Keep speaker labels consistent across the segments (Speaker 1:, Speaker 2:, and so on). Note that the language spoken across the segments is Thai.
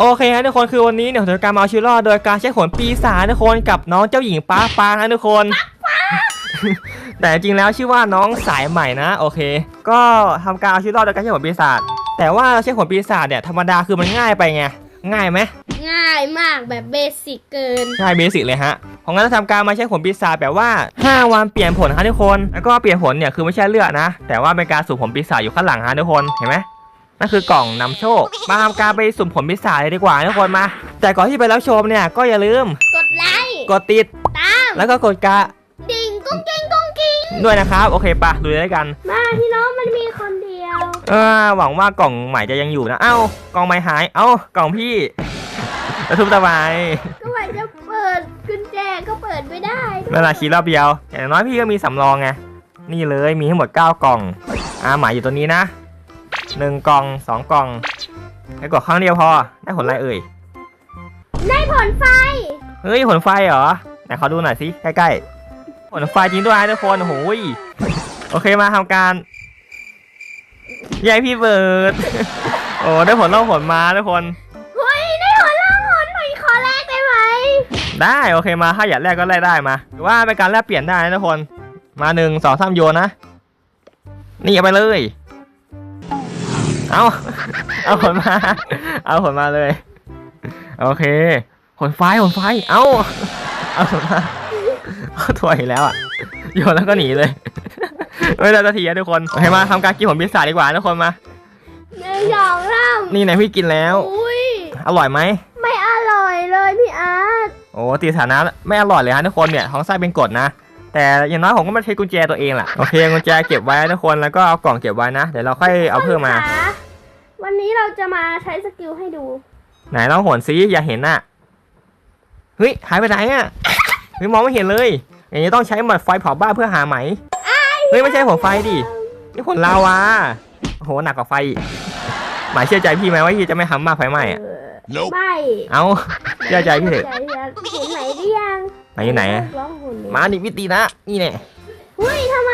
Speaker 1: โอเคฮะทุกคนคือวันนี้เนี่ยผมจะการมาเอาชีวิตรอดโดยการใช้ขนปีศาจทุกคนกับน้องเจ้าหญิงป้าปางฮะทุกคน แต่จริงแล้วชื่อว่าน้องสายใหม่นะโอเค ก็ทำการเอาชีวิตรอดโดยการใช้ขนปีศาจแต่ว่าใช้ขนปีศาจเนี่ยธรรมดาคือมันง่ายไปไงง่ายไหม
Speaker 2: ง่ายมากแบบเบสิกเกิน
Speaker 1: ใช่เบสิกเลยฮะเพราะงั้นเราทำการมาใช้ขนปีศาจแบบว่า 5 วันเปลี่ยนผลฮะทุกคน แล้วก็เปลี่ยนผลเนี่ยคือไม่ใช่เลือดนะ แต่ว่าเป็นการสุ่มผลปีศาจอยู่ข้างหลังฮะทุกคนเห็นไหม นั่นคือกล่องนำโชค มาทำการไปสุ่มผลปีศาจเลยดีกว่าทุกคนมา แต่ก่อนที่ไปรับชมเนี่ยก็อย่าลืม
Speaker 2: กดไลค์
Speaker 1: กดติด
Speaker 2: ตาม
Speaker 1: แล้วก็กดกระ
Speaker 2: ดิ่งกุ้งกิ้งกุ้งกิ้ง
Speaker 1: ด้วยนะครับ โอเคปะลุยด้วยกัน
Speaker 2: มาพี่น้องมันมีคนเดียว
Speaker 1: เออหวังว่ากล่องใหม่จะยังอยู่นะ เอ้ากล่องใหม่หาย เอ้ากล่องพี่จะทุบทำไม
Speaker 2: ก็ว่าจะเปิดกุญแจก็เปิดไม่ได้
Speaker 1: เวลาขี่รอบเดียวอย่างน้อยพี่ก็มีสำรองไงนี่เลยมีทั้งหมด9กล่องอ่าหมายอยู่ตัวนี้นะ 1 กล่อง 2 กล่องให้กดครั้งเดียวพอ ได้ผลอะไรเอ่ย
Speaker 2: ได้ผลไฟ
Speaker 1: เฮ้ยผลไฟเหรอ ไหนขอดูหน่อยสิใกล้ๆ ผลไฟจริงด้วยนะทุกคนโอ้โหยโอเคมาทำการยายพี่เบิร์ด โอ้ได้ผลล่องผลมาทุกคน
Speaker 2: เฮ้ยได้ผลแล้วผลหน่อยขอแรกได้ไหม
Speaker 1: ได้โอเคมาถ้าอยากแลกก็แลกได้มาหรือว่าเป็นการแลกเปลี่ยนได้นะทุกคน มาหนึ่งสองสามโยนนะ นี่เอาไปเลย เอาเอาผลมา เอาผลมาเลย โอเคผลไฟผลไฟ เอาเอาผลมาเอาถวยแล้วอะโยนแล้วก็หนีเลยไม่ได้สักทีอะทุกคนโอเคมาทำการกินผลพิซซ่าจดีกว่าทุกคนมา
Speaker 2: หนึ่งสองสาม
Speaker 1: นี่ไหนพี่กินแล้ว
Speaker 2: อุ้ย
Speaker 1: อร่อยไหม
Speaker 2: ไม่อร่อยเลยพี่อาร์ต
Speaker 1: โอ้ตีฐานะไม่อร่อยเลยฮะทุกคนเนี่ยท้องไส้เป็นกรดนะแต่อย่างน้อยผมก็มาใช้กุญแจตัวเองแหละโอเคกุญแจเก็บไว้นะทุกคนแล้วก็เอากล่องเก็บไว้นะเดี๋ยวเราค่อยเอาเพิ่มมา
Speaker 2: คะวันนี้ เราจะมาใช้สกิลให้ดู
Speaker 1: ไหนลองหวนซิอย่าเห็นน่ะเฮ้ยหายไปไหนอะเฮ้ยมองไม่เห็นเลย อย่างนี้ต้องใช้หมัดไฟเผาบ้านเพื่อหาไหมเฮ้ยไม่ใช่ผลไฟดินี่ผลลาวาโอ้โหหนักกว่าไฟอีกหมายเชื่อใจพี่ไหมว่าพี่จะไม่ทำมากไฟไหม้อะ
Speaker 2: เออ
Speaker 3: Nope.
Speaker 2: ไม่
Speaker 1: เอาเชื่อใจพี่เถอะ
Speaker 2: เห็นไหนหรือยัง
Speaker 1: ไหนอยู่ไหนอะ
Speaker 2: ร้องหุ่นเลย
Speaker 1: มาดิวิตีนะนี่เนี่ย
Speaker 2: หุ้ยทำไม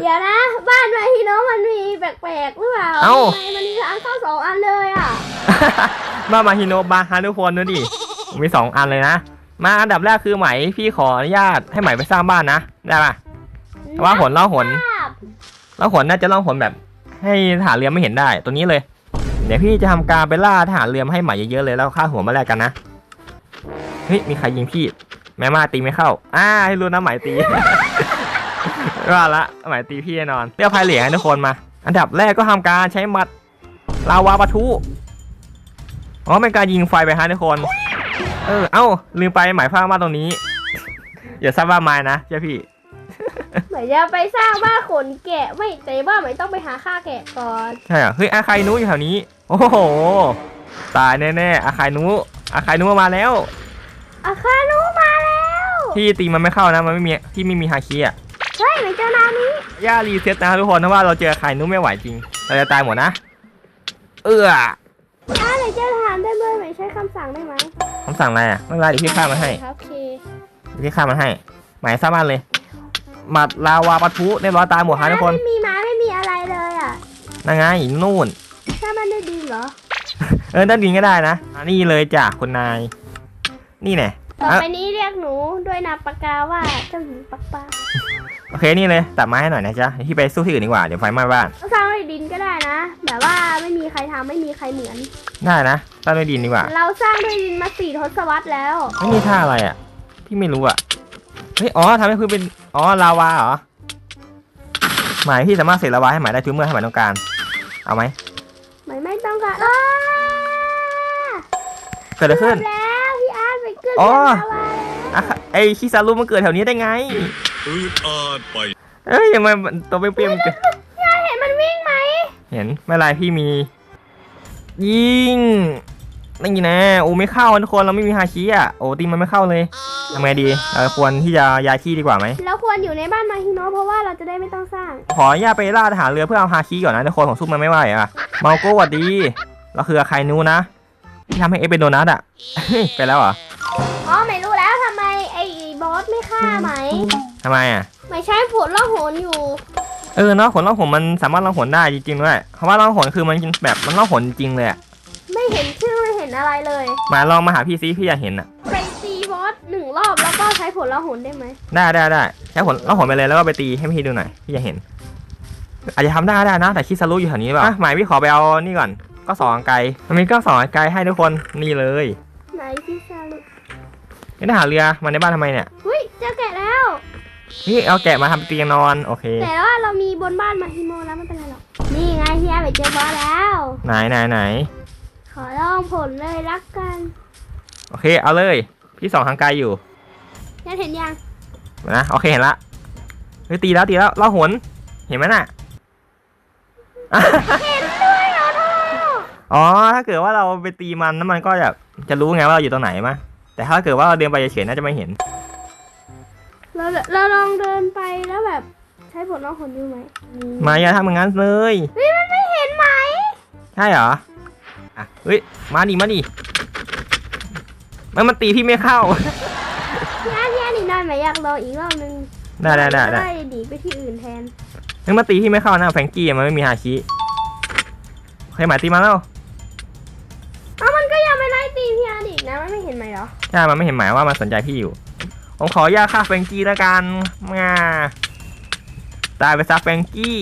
Speaker 2: เดี๋ยวนะ บ้านไมฮีโนมันมีแปลกๆหรือเปล่า
Speaker 1: เอ้า
Speaker 2: ทำไมมันมีอันเข้าสองอันเลยอะ
Speaker 1: มามาฮิโนบาฮาทุกคนดูดิ มีสองอันเลยนะ มาอันดับแรกคือไหมพี่ขออนุญาตให้ไหมไปสร้างบ้านนะ ได้ปะแต่ว่าหนเล่าหน
Speaker 2: ครับ
Speaker 1: เล่าหนน่าจะเล่าหนแบบ ให้ทหารเรือไม่เห็นได้ตัวนี้เลย เดี๋ยวพี่จะทำการไปล่าทหารเรือมาให้ไหมเยอะๆเลยแล้วฆ่าหัวมาแลกกันนะเฮ้ยมีใครยิงพี่ แม่มาตีไม่เข้า อ่าให้รู้นะไหมตี ว่าละไหมตีพี่แน่นอนเรียกพายเหลียงให้ทุกคนมา อันดับแรกก็ทำการใช้หมัดลาวาปะทุอ๋อเป็นการยิงไฟไปฮะทุกคน เออ เอ้า ลืมไปหมายภาพมาตรงนี้ อย่าทราบว่าไม้นะเจ้าพี่
Speaker 2: เหมือนจะไปสร้างบ้านขนแกะไม่แต่ว่าเหมือนต้องไปหาค่าแกะก่อน
Speaker 1: ใช่เหรอเฮ้ยอาคายนุอยู่แถวนี้ โอ้โห ตายแน่ๆอาคายนุอาคายนุมาแล้ว
Speaker 2: อาคานุมาแล้ว
Speaker 1: พี่ตีมันไม่เข้านะ มันไม่มีที่ไม่มีฮาคิอะ
Speaker 2: เฮ้ยเหมือนเจ้านานี้
Speaker 1: ย่ารีเซ็ตนะทุกคนเพราะว่าเราเจออาคายนุไม่ไหวจริง เราจะตายหมดนะ เอื้อ
Speaker 2: อ่าไหนเจ้าทหารได้เลยไหมใช้คำสั่งได้ไหม
Speaker 1: คำสั่งอะไรอะไม่เป็นไรเดี๋ยวพี่ฆ่ามันให้
Speaker 2: ครับโอเค
Speaker 1: เดี๋ยวพี่ฆ่ามันให้ หมายสร้างบ้านเลยหมัดลาวาปะทุเรียบร้อยตายหมดฮะทุกคน
Speaker 2: ไม่มีไม้ไม่มีอะไรเลยอะ
Speaker 1: นั่งไงนู่น
Speaker 2: ถ้ามันได้ดีเหรอ
Speaker 1: เออด้านดินก็ได้นะอันนี้เลยจ้ะคุณนาย นี่แน่
Speaker 2: ต่อ
Speaker 1: อะ
Speaker 2: ไปนี้เรียกหนูด้วยนามปากกาว่าเจ้าหญิงปักปา
Speaker 1: โอเคนี่เลยตัดไม้ให้หน่อยนะจ๊ะเดี๋ยวพี่ไปสู้ที่อื่นดีกว่าเดี๋ยวไฟไหม้บ้าน
Speaker 2: สร้างด้วยดินก็ได้นะแบบว่าไม่มีใครทำไม่มีใครเหมือน
Speaker 1: ได้นะตั้งด้วยดินดีกว่า
Speaker 2: เราสร้างด้วยดินมาสี่ทศวรรษแล้ว
Speaker 1: ไม่มีท่าอะไรอะ พี่ไม่รู้อะเฮ้ยอ๋อทำให้พื้นเป็นอ๋อลาวาเหรอหมายพี่สามารถเสกลาวาให้หมายได้ทุกเมื่อให้หมายต้องการ เอาไหม
Speaker 2: ไม่ไม่ต้องการอ้า
Speaker 1: เกิดอะไรขึ้น
Speaker 2: เกือบแล้วพี่อาร์ตไปขึ้น
Speaker 1: อ๋อ
Speaker 2: เรือลาวาแล้ว
Speaker 1: อะไอชิซารุมันเกิดแถวนี้ได้ไง
Speaker 3: อืดอาดไป
Speaker 1: เอ้ยยังไงมันตัวเปรี้ยวๆมันเกิด
Speaker 2: ยายเห็นมันวิ่งไหม
Speaker 1: เห็นไม่เป็นไรพี่มี ยิงนี่นะโอ้ไม่เข้าทุกคนเราไม่มีฮาคิอะโอ้ตีมันไม่เข้าเลยทำไงดีเราควรที่จะย้ายที่ดีกว่าไหม
Speaker 2: เราควรอยู่ในบ้านมาฮิโนะเพราะว่าเราจะได้ไม่ต้องสร้าง
Speaker 1: ขออนุญาตไปล่าทหารเรือเพื่อเอาฮาคิก่อนนะทุกคนของซุปมันไม่ไหวอะเมาโก้หวัดดี เราคือใครนูนะที่ทำให้เอฟเป็นโดนัทอะไปแล้วเหรอ
Speaker 2: อ๋อไม่รู้แล้วทำไมไอ้บอสไม่ฆ่าไหม
Speaker 1: ทำไมอะ
Speaker 2: ไม่ใช่ผลล่องหนอยู่
Speaker 1: เออเนาะขนล่องหนมันสามารถล่องหนได้จริงๆด้วยคำว่าล่องหนคือมันแบบมันล่องหนจริงเลยอะ
Speaker 2: ไม่เห็นชื่อไม่เห็นเห็นอะไรเลย
Speaker 1: มาลองมาหาพี่ซิพี่อยากเห็นอะ
Speaker 2: ไปตีบอสหนึ่งรอบแล้วก็ใช้ผลละหนได้ไหม
Speaker 1: ได้ได้ได้ใช้ผลเราผลไปเลยแล้วก็ไปตีให้พี่ดูหน่อยพี่อยากเห็น อาจจะทำได้ก็ได้นะ แต่คิดสรุปอยู่แถวนี้เปล่าอะหมายพี่ขอไปเอานี่ก่อนก็สองไกลมันมีก็สองไกลให้ทุกคนนี่เลย
Speaker 2: ไหนพี่ซาลุ
Speaker 1: นี่ทหารเรือมาในบ้านทำไมเนี่ย นี่เอาแกะมาทำเตียงนอน โอเค
Speaker 2: แต่ว่าเรามีบนบ้านมาฮิโมแล้วไม่เป็นไรหรอก นี่ไงพี่แอร์ไปเจอบอสแล้ว
Speaker 1: ไหนไหนไหน
Speaker 2: ขอลองผลเลยรักกัน
Speaker 1: โอเค เอาเลย พี่สองทางไกลอยู่
Speaker 2: ยันเห็นยัง
Speaker 1: นะโอเคเห็นละเฮ้ยตีแล้วตีแล้วล่อหนเห็นไหมน่ะ
Speaker 2: เห็นด้วยเหรอท่อ
Speaker 1: อ๋อถ้าเกิดว่าเราไปตีมันแล้วมันก็จะจะรู้ไงว่าเราอยู่ตรงไหนมะแต่ถ้าเกิดว่าเราเดินไปเฉยๆน่าจะไม่เห็น
Speaker 2: เราเราลองเดินไปแล้วแบบ ใช้ผลละหนดูไหม
Speaker 1: มาอย่าทำอย่างนั้นเลย
Speaker 2: เฮ้ยมันไม่เห็นไหม
Speaker 1: ใช่เหรออะเฮ้ยมาดิมาดิมันมันตีพี่ไม่เข้า
Speaker 2: พี่แอร์พี่แอร์หนีได้ไหมอยากลองอีกรอบนึง
Speaker 1: ได้ได้ได้ได้
Speaker 2: จะหนีไปที่อื่นแทน
Speaker 1: มันมาตีพี่ไม่เข้านะแฟรงกี้มันไม่มีฮาชิโอเคหมายตีมาแล้ว
Speaker 2: เอ้ามันก็ยังไม่ไล่ตีพี่แอร์อีกนะมันไม่เห็นไหมเหรอ
Speaker 1: ใช่มันไม่เห็นหมายว่ามันสนใจพี่อยู่ ผมขออนุญาตฆ่าแฟรงกี้แล้วกันงาตายไปซะแฟรงกี้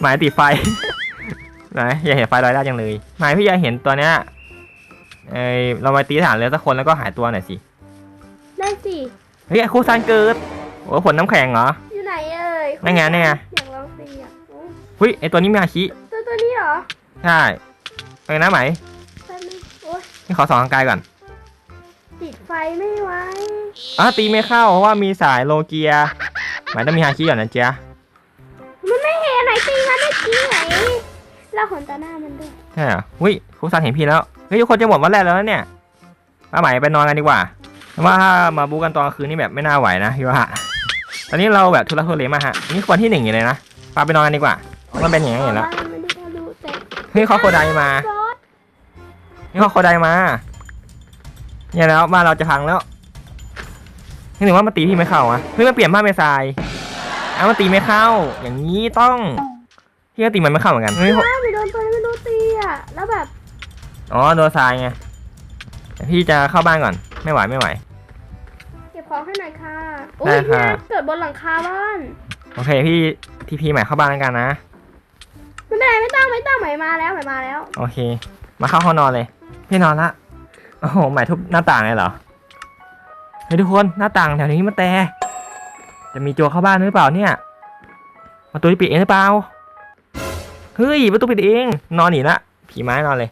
Speaker 1: หมายติดไฟ ไหนอยากเห็นไฟลอยได้จังเลยหมายพี่อยากเห็นตัวเนี้ยเอ้ยเรามาตีฐานเรือสักคนแล้วก็หายตัวหน่อยสิ
Speaker 2: ได้สิ
Speaker 1: เฮ้ยคูซานเกิดโอ้ผลน้ำแข็งเหรอ
Speaker 2: อยู่ไหนเอ่ย
Speaker 1: นั่นไงนั่นไง
Speaker 2: อยากลองตีอะโอ้
Speaker 1: เฮ้ยไอตัวนี้มีฮาชิ
Speaker 2: ตัวตัวนี้เหรอ
Speaker 1: ใช่ไปนะไหม
Speaker 2: แป๊บนึงโอ้ย
Speaker 1: นี่ขอสองทางกายก่อน
Speaker 2: ติดไฟไม่ไหว
Speaker 1: อะตีไม่เข้าเพราะว่ามีสายโลเกียหมายต้องมีฮาชิก่อนนะเจ๊ะ
Speaker 2: มันไม่เห็นไหนตีมันได้กี้ไหนแล้วขนตาหน้ามันด้วย
Speaker 1: ใช่เหรออุ้ยครูซานเห็นพี่แล้วเฮ้ยทุกคนจะหมดวันแรกแล้วนะเนี่ยป้าไหมไปนอนกันดีกว่าเพราะว่าถ้ามาบูกันตอนกลางคืนนี่แบบไม่น่าไหวนะพี่ว่าตอนนี้เราแบบทุลักทุเลมากฮะนี่ควรที่หนึ่งอยู่เลยนะป้าไปนอนกันดีกว่ามันเป็นอย่างนี้อยู่แล้ว
Speaker 2: บ้านมันไม่ได้ทะลุแต่
Speaker 1: เฮ้ยเขาโคไดมา
Speaker 2: ซอส
Speaker 1: นี่เขาโคไดมา เนี่ยแล้วบ้านเราจะพังแล้วนี่หนึ่งว่ามันตีพี่ไม่เข้าอะเฮ้ยมันเปลี่ยนบ้านเป็นทรายอ้าวมันตีไม่เข้า อย่างนี้ต้องพี่ก็ตีมันไม่เข้าเหมือนกันเฮ้ย
Speaker 2: ว้าวไปโดนตัวนี้ไม่รู้ตีอะแล้วแบบ
Speaker 1: อ๋อโดนทรายไงแต่พี่จะเข้าบ้านก่อน ไม่ไหวไม่ไหว
Speaker 2: เก็บของให้หน่อยค่ะโอ้
Speaker 1: ได้
Speaker 2: ย
Speaker 1: ค่ะ
Speaker 2: เนี่ยเกิดบนหลังคาบ้าน
Speaker 1: โอเคพี่ทีพีใหม่เข้าบ้านแล้วกันนะ
Speaker 2: ไม่เป็นไรไม่ต้องไม่ต้องไหมมาแล้วไหมมาแล้ว
Speaker 1: โอเค มาเข้าห้องนอนเลย พี่นอนละ โอ้โหหมายทุบหน้าต่างเลยเหรอเฮ้ยทุกคนหน้าต่างแถวนี้มันแต่จะมีโจรเข้าบ้านหรือเปล่าเนี่ยประตูปิดเองหรือเปล่าเฮ้ยประตูปิดเอง นอนหนีละผีไม้นอนเลย